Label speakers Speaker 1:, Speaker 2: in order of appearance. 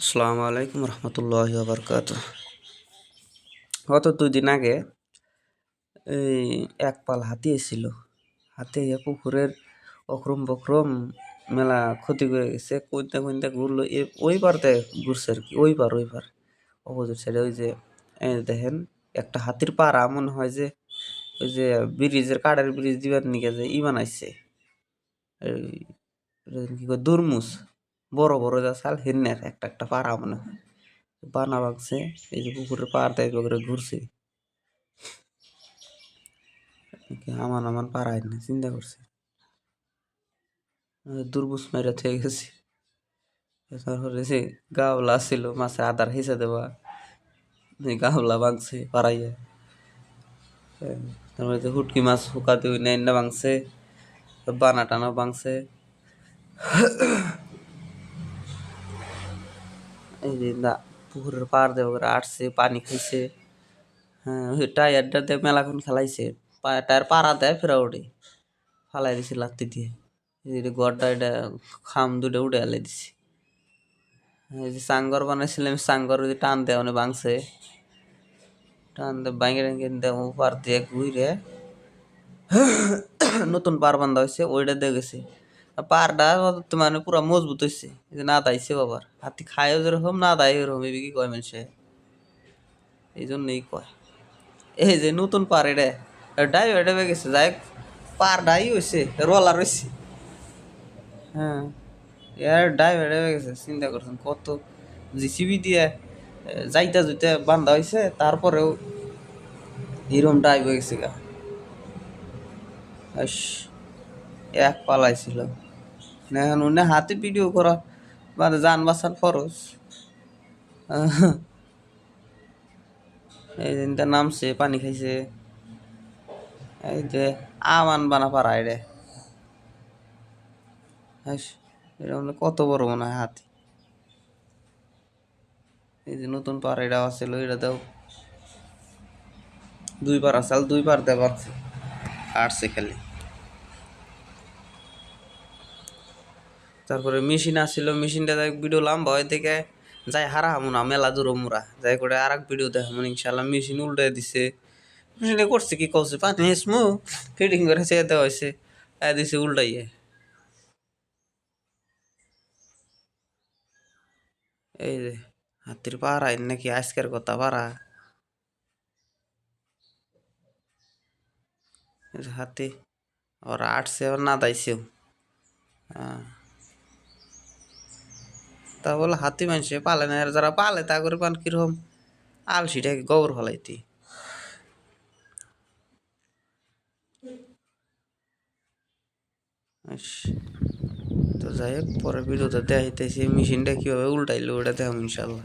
Speaker 1: আসসালামু আলাইকুম রহমতুল্লাহ বরকাত গত দুই দিন আগে এই এক পাল হাতি এসেছিল। হাতি পুকুরের অক্রম বক্রম মেলা ক্ষতি করে গেছে কইতে কইতে ঘুরলো। এ ওই পারতে ঘুরছে আর কি, ওই পার ওই পার। অপোজিট সাইডে ওই যে দেখেন, একটা হাতির পাড়া, মনে হয় যে ওই যে ব্রিজের কাঠের ব্রিজ দিবার নিকে যে ই বানাইছে। কি দুরমুস বড় বড় যা চাল হিন্নের একটা একটা পাড়া মনে হয়। বানা ভাঙছে এই যে পুকুরের পাড় টাইপ করে ঘুরছে। কি আমান আমান পাড়ায় না চিন্তা করছে। দুর্বুস মেরে থেকে গেছি। তারপরে যে গাওলা ছিল, মাছে আদার হিসে দেওয়া। গাওলা ভাঙছে পাড়াইয়া। তারপরে যে হুটকি মাছ শুকাতে ওই নাইনা ভাঙছে বানা টানা ভাঙছে এই পুকুরের দিয়ে ওরা আটছে পানি খাইছে। হ্যাঁ ওই টায়ারটা দিয়ে মেলাক্ষণ খেলাইছে। টায়ার পাড়া দেয় ফেরা ওঠে ফালাই দিছে লাত্তি দিয়ে। যে গড়টা এটা খাম দুটো উঠে আলাই দিছে। এই যে সাঙ্গর বানাইছিলাম, সাঙ্গর ওই যে টান দেয় অনেক ভাঙছে। টান দিয়ে বাইঙ্গে টাঙ্গে দেয় পার দিয়ে ঘুরে নতুন পার বান্ধা হয়েছে ওইটা দিয়ে গেছে। পারটা মানে পুরা মজবুত হয়েছে যে না দাইছে বাবার। হাতি খায়ও যেরকম, না দায় এরকম এবি কি কয় মানুষে? এই জন্যই কয়। এই যে নতুন পার এটা। ডাই ডাইবে গেছে, যাই পার ডাই হয়েছে রলার হয়েছে হ্যাঁ এর ডাইভ ডাইবে গেছে, চিন্তা করছেন কত জিসিবি দিয়ে যাইতে যাইতে বান্ধা হয়েছে তারপরেও এরম ডাইভ হয়ে গেছে গা। এক পালাইছিল। এখন হাতে ভিডিও করা। মানে যান বাঁচার খরচ। এই দিনটা নামছে, পানি খাইছে। এই যে আমান বানা পাড়ায় রে। কত বড় মনে হয় হাতি। এই যে নতুন পাড়া এটা আছিল এটা দাও দুই পার আছে দুই পার দেওয়া পারছে কাটছে খালি। তারপরে মেশিন আসছিল মেশিনটা দেখ ভিডিও লম্বা হয় দেখে যাই হারা হামু না, মেলা দূর মুরা যাই করে আর এক ভিডিও দেখামু ইনশাল্লাহ মেশিন উল্টে দিছে। মেশিনে করছে কি কছে পানি হেসমু ফিটিং করে দেওয়া হয়েছে, এ দিছে উল্টাইয়ে। এই যে, হাতির পাড়া নাকি আজকের কথা পাড়া। হাতি, ওরা আটছে আবার না দাইছেও হ্যাঁ তা বলে হাতি মানুষে পালে না আর যারা পালে তা করে পান কীরকম? আলসিটাকে গোবর ফলাইতি। তো যাই হোক পরে ভিডিওতে দেখাইতেছি মেশিনটা কীভাবে উল্টাইলো, ওটা দেখাম ইনশাল্লাহ